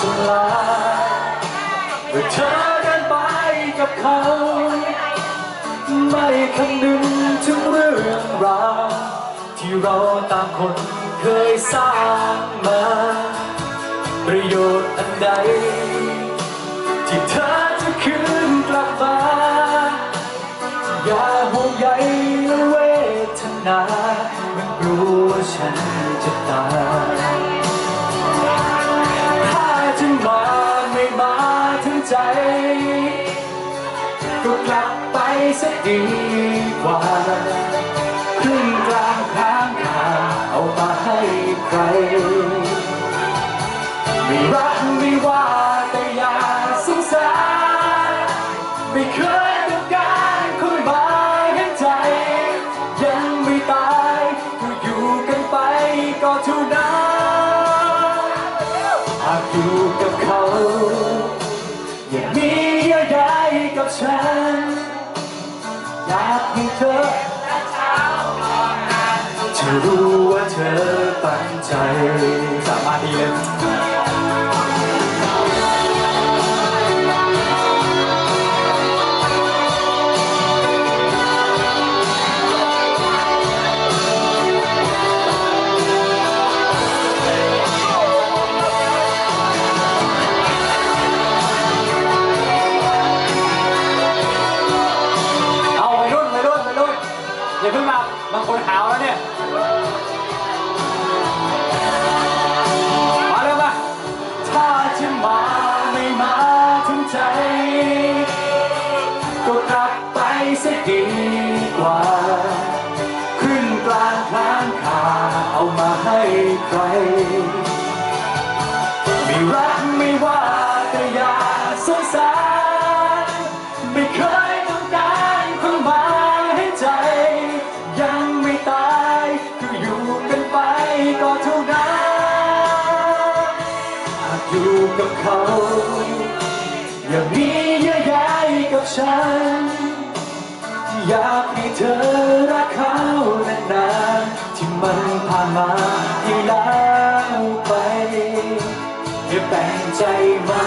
สลายเมื่อเธอเดินไปกับเขา ไม่คำนึงถึงเรื่องราวที่เราต่างคนเคยสร้างมา ประโยชน์อันใด ที่เธอจะคืนกลับมา อย่าห่วงใยและเวทนามันกลัวฉันจะตาย ก็กลับไปสักดีกว่าครึ่งกลางค้างคาเอามาให้ใคร ไม่รักไม่ว่าแต่อย่าสงสารไม่เคยต้องการคนมาเห็นใจ ยังไม่ตายก็อยู่กันไปก็เท่านั้นหากอยู่กับเขาอย่ามีเยื่อ ใยกับฉัน อยากให้เธอเธอรู้ว่าเธอตั้งใจสามารถดีเลย เพิ่งมาบางคนหาวแล้วเนี่ย มาเร็วมาถ้าจะมาไม่มาถึงใจ ก็กลับไปเสียดีกว่า ขึ้นกลางทางขาเอามาให้ใคร ไม่รักไม่ว่า กอยู่กับเขา อย่ามีเยื่อใยกับฉันอยากให้เธอรักเขานานๆที่มันผ่านมาที่แล้วไปอย่าแบ่งใจมา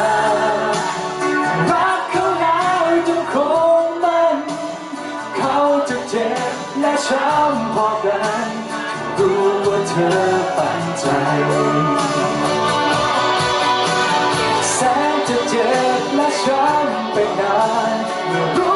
รักเขาแล้วจนคงมัน เขาจะเจ็บและช้ำพอกันรู้ว่าเธอตั้งใจ แส